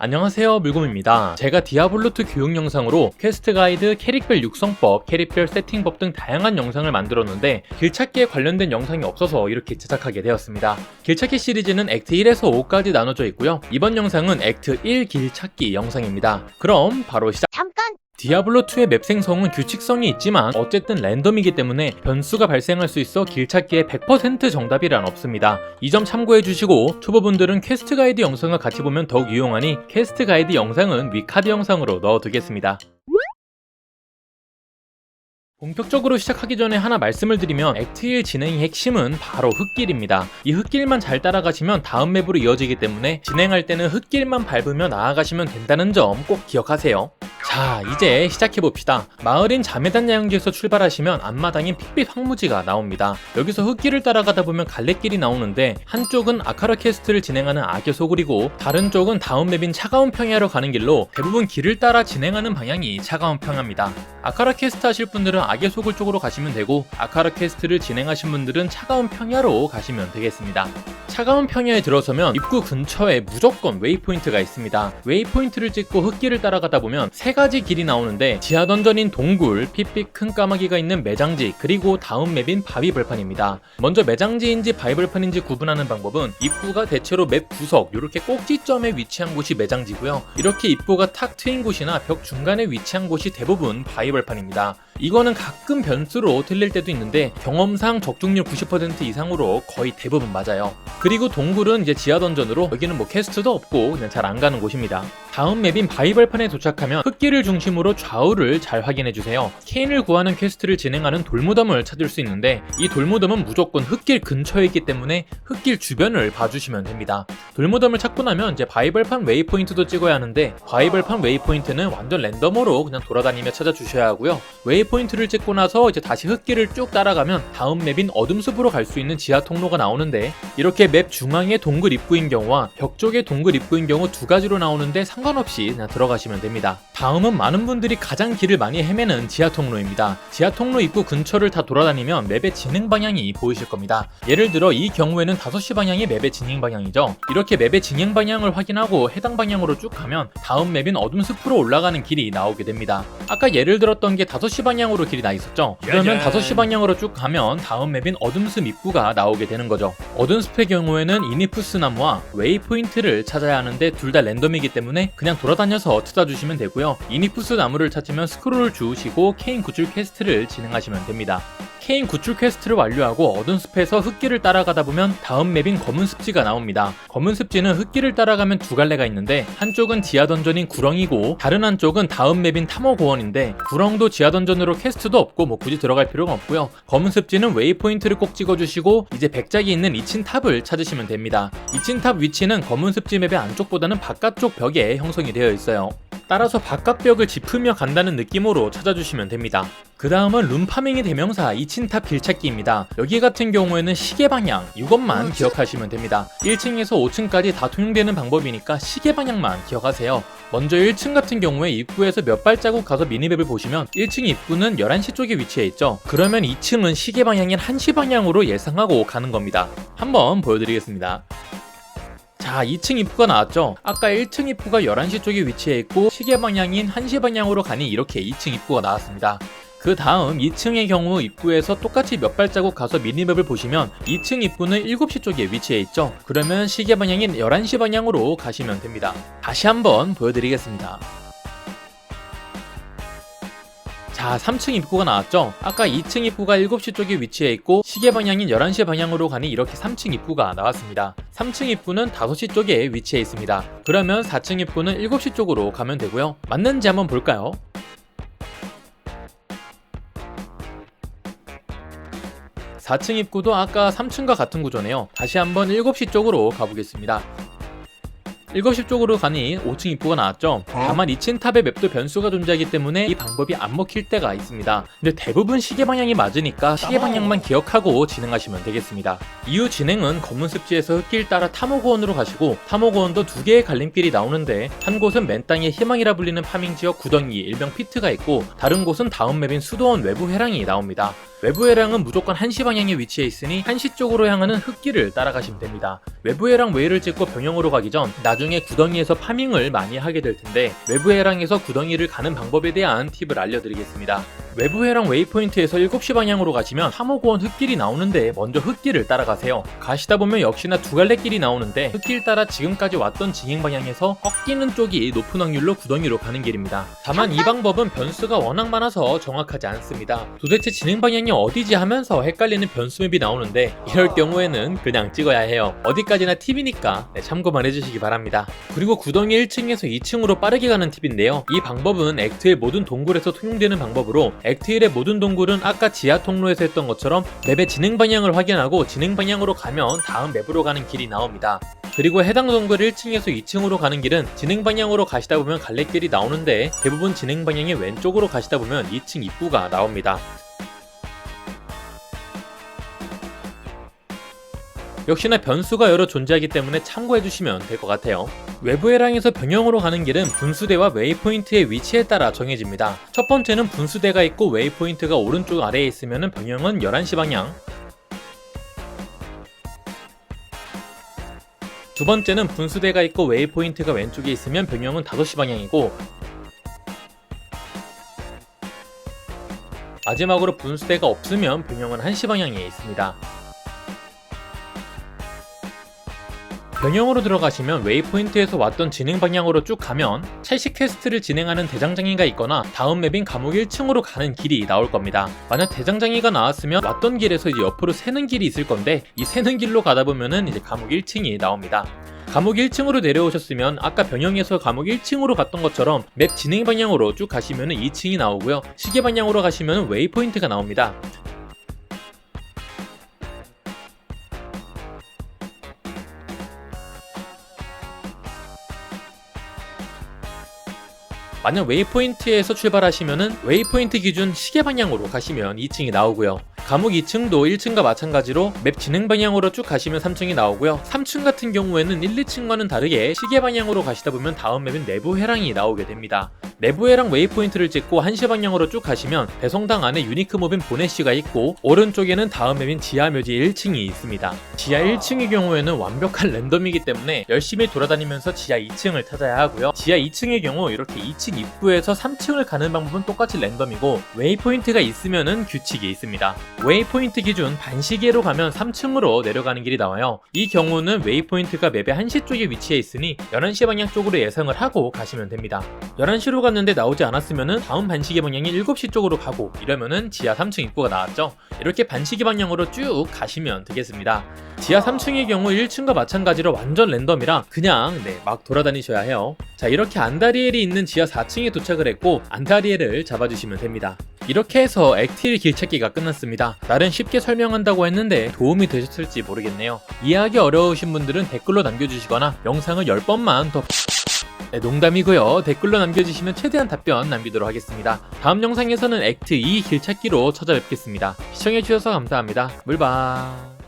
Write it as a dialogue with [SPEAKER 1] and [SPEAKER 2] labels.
[SPEAKER 1] 안녕하세요 물곰입니다. 제가 디아블로2 교육 영상으로 퀘스트 가이드, 캐릭별 육성법, 캐릭별 세팅법 등 다양한 영상을 만들었는데 길찾기에 관련된 영상이 없어서 이렇게 제작하게 되었습니다. 길찾기 시리즈는 액트 1에서 5까지 나눠져 있고요. 이번 영상은 액트 1 길찾기 영상입니다. 그럼 바로 시작!
[SPEAKER 2] 잠깐
[SPEAKER 1] 디아블로2의 맵 생성은 규칙성이 있지만 어쨌든 랜덤이기 때문에 변수가 발생할 수 있어 길 찾기의 100% 정답이란 없습니다. 이 점 참고해 주시고 초보분들은 퀘스트 가이드 영상을 같이 보면 더욱 유용하니 퀘스트 가이드 영상은 위 카드 영상으로 넣어두겠습니다. 본격적으로 시작하기 전에 하나 말씀을 드리면 액트 1 진행의 핵심은 바로 흙길입니다. 이 흙길만 잘 따라가시면 다음 맵으로 이어지기 때문에 진행할 때는 흙길만 밟으며 나아가시면 된다는 점 꼭 기억하세요. 자, 이제 시작해봅시다. 마을인 자매단 야영지에서 출발하시면 앞마당인 핏빛 황무지가 나옵니다. 여기서 흙길을 따라가다 보면 갈래길이 나오는데 한쪽은 아카라 퀘스트를 진행하는 악의 소굴이고 다른 쪽은 다음 맵인 차가운 평야로 가는 길로 대부분 길을 따라 진행하는 방향이 차가운 평야입니다. 아카라 퀘스트 하실 분들은 악의 소굴 쪽으로 가시면 되고 아카라 퀘스트를 진행하신 분들은 차가운 평야로 가시면 되겠습니다. 차가운 평야에 들어서면 입구 근처에 무조건 웨이포인트가 있습니다. 웨이포인트를 찍고 흙길을 따라가다 보면 세 가지 길이 나오는데 지하 던전인 동굴, 핏빛 큰 까마귀가 있는 매장지, 그리고 다음 맵인 바위 벌판입니다. 먼저 매장지인지 바위 벌판인지 구분하는 방법은 입구가 대체로 맵 구석, 이렇게 꼭지점에 위치한 곳이 매장지고요. 이렇게 입구가 탁 트인 곳이나 벽 중간에 위치한 곳이 대부분 바위 벌판입니다. 이거는 가끔 변수로 틀릴 때도 있는데 경험상 적중률 90% 이상으로 거의 대부분 맞아요. 그리고 동굴은 이제 지하 던전으로 여기는 뭐 퀘스트도 없고 그냥 잘 안 가는 곳입니다. 다음 맵인 바이벌판에 도착하면 흙길을 중심으로 좌우를 잘 확인해 주세요. 케인을 구하는 퀘스트를 진행하는 돌무덤을 찾을 수 있는데 이 돌무덤은 무조건 흙길 근처에 있기 때문에 흙길 주변을 봐주시면 됩니다. 돌무덤을 찾고 나면 이제 바이벌판 웨이포인트도 찍어야 하는데 바이벌판 웨이포인트는 완전 랜덤으로 그냥 돌아다니며 찾아주셔야 하고요. 웨이 포인트를 찍고 나서 이제 다시 흙길을 쭉 따라가면 다음 맵인 어둠숲으로 갈 수 있는 지하 통로가 나오는데 이렇게 맵 중앙에 동굴 입구인 경우와 벽 쪽에 동굴 입구인 경우 두 가지로 나오는데 상관없이 들어가시면 됩니다. 다음은 많은 분들이 가장 길을 많이 헤매는 지하 통로입니다. 지하 통로 입구 근처를 다 돌아다니면 맵의 진행 방향이 보이실 겁니다. 예를 들어 이 경우에는 5시 방향이 맵의 진행 방향이죠. 이렇게 맵의 진행 방향을 확인하고 해당 방향으로 쭉 가면 다음 맵인 어둠 숲으로 올라가는 길이 나오게 됩니다. 아까 예를 들었던 게 5시 방향 으로 길이 나 있었죠. 그러면
[SPEAKER 3] 짜잔.
[SPEAKER 1] 5시 방향으로 쭉 가면 다음 맵인 어둠숲 입구가 나오게 되는 거죠. 어둠숲의 경우에는 이니푸스 나무와 웨이포인트를 찾아야 하는데 둘 다 랜덤이기 때문에 그냥 돌아다녀서 찾아주시면 되고요. 이니푸스 나무를 찾으면 스크롤을 주우시고 케인 구출 퀘스트를 진행하시면 됩니다. 케인 구출 퀘스트를 완료하고 어두운 숲에서 흙길을 따라가다 보면 다음 맵인 검은 습지가 나옵니다. 검은 습지는 흙길을 따라가면 두 갈래가 있는데 한쪽은 지하 던전인 구렁이고 다른 한쪽은 다음 맵인 탐호 고원인데 구렁도 지하 던전으로 퀘스트도 없고 뭐 굳이 들어갈 필요가 없고요. 검은 습지는 웨이포인트를 꼭 찍어주시고 이제 백작이 있는 2층 탑을 찾으시면 됩니다. 2층 탑 위치는 검은 습지 맵의 안쪽보다는 바깥쪽 벽에 형성이 되어 있어요. 따라서 바깥 벽을 짚으며 간다는 느낌으로 찾아주시면 됩니다. 그 다음은 룸파밍의 대명사 이친탑 길찾기입니다. 여기 같은 경우에는 시계 방향 이것만 기억하시면 됩니다. 1층에서 5층까지 다 통용되는 방법이니까 시계 방향만 기억하세요. 먼저 1층 같은 경우에 입구에서 몇 발자국 가서 미니맵을 보시면 1층 입구는 11시 쪽에 위치해 있죠. 그러면 2층은 시계 방향인 1시 방향으로 예상하고 가는 겁니다. 한번 보여드리겠습니다. 자, 2층 입구가 나왔죠? 아까 1층 입구가 11시 쪽에 위치해 있고 시계 방향인 1시 방향으로 가니 이렇게 2층 입구가 나왔습니다. 그 다음 2층의 경우 입구에서 똑같이 몇 발자국 가서 미니맵을 보시면 2층 입구는 7시 쪽에 위치해 있죠. 그러면 시계 방향인 11시 방향으로 가시면 됩니다. 다시 한번 보여드리겠습니다. 자, 3층 입구가 나왔죠? 아까 2층 입구가 7시 쪽에 위치해 있고 시계 방향인 11시 방향으로 가니 이렇게 3층 입구가 나왔습니다. 3층 입구는 5시 쪽에 위치해 있습니다. 그러면 4층 입구는 7시 쪽으로 가면 되고요. 맞는지 한번 볼까요? (4층) 입구도 아까 3층과 같은 구조네요 다시 한번 7시 쪽으로 가보겠습니다 7시 쪽으로 가니 5층 입구가 나왔죠. 다만 2층 탑의 맵도 변수가 존재하기 때문에 이 방법이 안 먹힐 때가 있습니다. 근데 대부분 시계 방향이 맞으니까 시계 방향만 기억하고 진행하시면 되겠습니다. 이후 진행은 검은 습지에서 흙길 따라 탐호고원으로 가시고 탐호고원도 두 개의 갈림길이 나오는데 한 곳은 맨 땅의 희망이라 불리는 파밍 지역 구덩이 일명 피트가 있고 다른 곳은 다음 맵인 수도원 외부 회랑이 나옵니다. 외부 해랑은 무조건 1시 방향에 위치해 있으니 1시 쪽으로 향하는 흙길을 따라가시면 됩니다. 외부 해랑 웨이를 찍고 병영으로 가기 전 나중에 구덩이에서 파밍을 많이 하게 될 텐데 외부 해랑에서 구덩이를 가는 방법에 대한 팁을 알려드리겠습니다. 외부 해랑 웨이포인트에서 7시 방향으로 가시면 3호고원 흙길이 나오는데 먼저 흙길을 따라가세요. 가시다 보면 역시나 두 갈래 길이 나오는데 흙길 따라 지금까지 왔던 진행 방향에서 꺾이는 쪽이 높은 확률로 구덩이로 가는 길입니다. 다만 이 방법은 변수가 워낙 많아서 정확하지 않습니다. 도대체 진행 방향이 어디지 하면서 헷갈리는 변수 맵이 나오는데 이럴 경우에는 그냥 찍어야 해요. 어디까지나 팁이니까 네, 참고만 해주시기 바랍니다. 그리고 구덩이 1층에서 2층으로 빠르게 가는 팁인데요. 이 방법은 액트의 모든 동굴에서 통용되는 방법으로 액트일의 모든 동굴은 아까 지하 통로에서 했던 것처럼 맵의 진행 방향을 확인하고 진행 방향으로 가면 다음 맵으로 가는 길이 나옵니다. 그리고 해당 동굴 1층에서 2층으로 가는 길은 진행 방향으로 가시다 보면 갈래길이 나오는데 대부분 진행 방향의 왼쪽으로 가시다 보면 2층 입구가 나옵니다. 역시나 변수가 여러 존재하기 때문에 참고해주시면 될 것 같아요. 외부 해랑에서 병영으로 가는 길은 분수대와 웨이포인트의 위치에 따라 정해집니다. 첫 번째는 분수대가 있고 웨이포인트가 오른쪽 아래에 있으면 병영은 11시 방향, 두 번째는 분수대가 있고 웨이포인트가 왼쪽에 있으면 병영은 5시 방향이고 마지막으로 분수대가 없으면 병영은 1시 방향에 있습니다. 병영으로 들어가시면 웨이포인트에서 왔던 진행 방향으로 쭉 가면 첼시 퀘스트를 진행하는 대장장이가 있거나 다음 맵인 감옥 1층으로 가는 길이 나올 겁니다. 만약 대장장이가 나왔으면 왔던 길에서 이제 옆으로 새는 길이 있을 건데 이 새는 길로 가다 보면은 이제 감옥 1층이 나옵니다. 감옥 1층으로 내려오셨으면 아까 병영에서 감옥 1층으로 갔던 것처럼 맵 진행 방향으로 쭉 가시면 2층이 나오고요. 시계 방향으로 가시면 웨이포인트가 나옵니다. 만약 웨이포인트에서 출발하시면은 웨이포인트 기준 시계 방향으로 가시면 2층이 나오고요. 감옥 2층도 1층과 마찬가지로 맵 진행 방향으로 쭉 가시면 3층이 나오고요. 3층 같은 경우에는 1, 2층과는 다르게 시계 방향으로 가시다 보면 다음 맵은 내부 해랑이 나오게 됩니다. 내부 해랑 웨이포인트를 찍고 1시 방향으로 쭉 가시면 배송당 안에 유니크 몹인 보네쉬가 있고 오른쪽에는 다음 맵인 지하 묘지 1층이 있습니다. 지하 1층의 경우에는 완벽한 랜덤이기 때문에 열심히 돌아다니면서 지하 2층을 찾아야 하고요. 지하 2층의 경우 이렇게 2층 입구에서 3층을 가는 방법은 똑같이 랜덤이고 웨이포인트가 있으면은 규칙이 있습니다. 웨이포인트 기준 반시계로 가면 3층으로 내려가는 길이 나와요. 이 경우는 웨이포인트가 맵의 1시 쪽에 위치해 있으니 11시 방향 쪽으로 예상을 하고 가시면 됩니다. 11시로 갔는데 나오지 않았으면은 다음 반시계 방향이 7시 쪽으로 가고 이러면은 지하 3층 입구가 나왔죠. 이렇게 반시계 방향으로 쭉 가시면 되겠습니다. 지하 3층의 경우 1층과 마찬가지로 완전 랜덤이라 그냥 네, 막 돌아다니셔야 해요. 자, 이렇게 안다리엘이 있는 지하 4층에 도착을 했고 안다리엘을 잡아주시면 됩니다. 이렇게 해서 액틸 길찾기가 끝났 나름 쉽게 설명한다고 했는데 도움이 되셨을지 모르겠네요. 이해하기 어려우신 분들은 댓글로 남겨주시거나 영상을 10번만 더 네, 농담이고요. 댓글로 남겨주시면 최대한 답변 남기도록 하겠습니다. 다음 영상에서는 액트 2 길찾기로 찾아뵙겠습니다. 시청해주셔서 감사합니다. 물바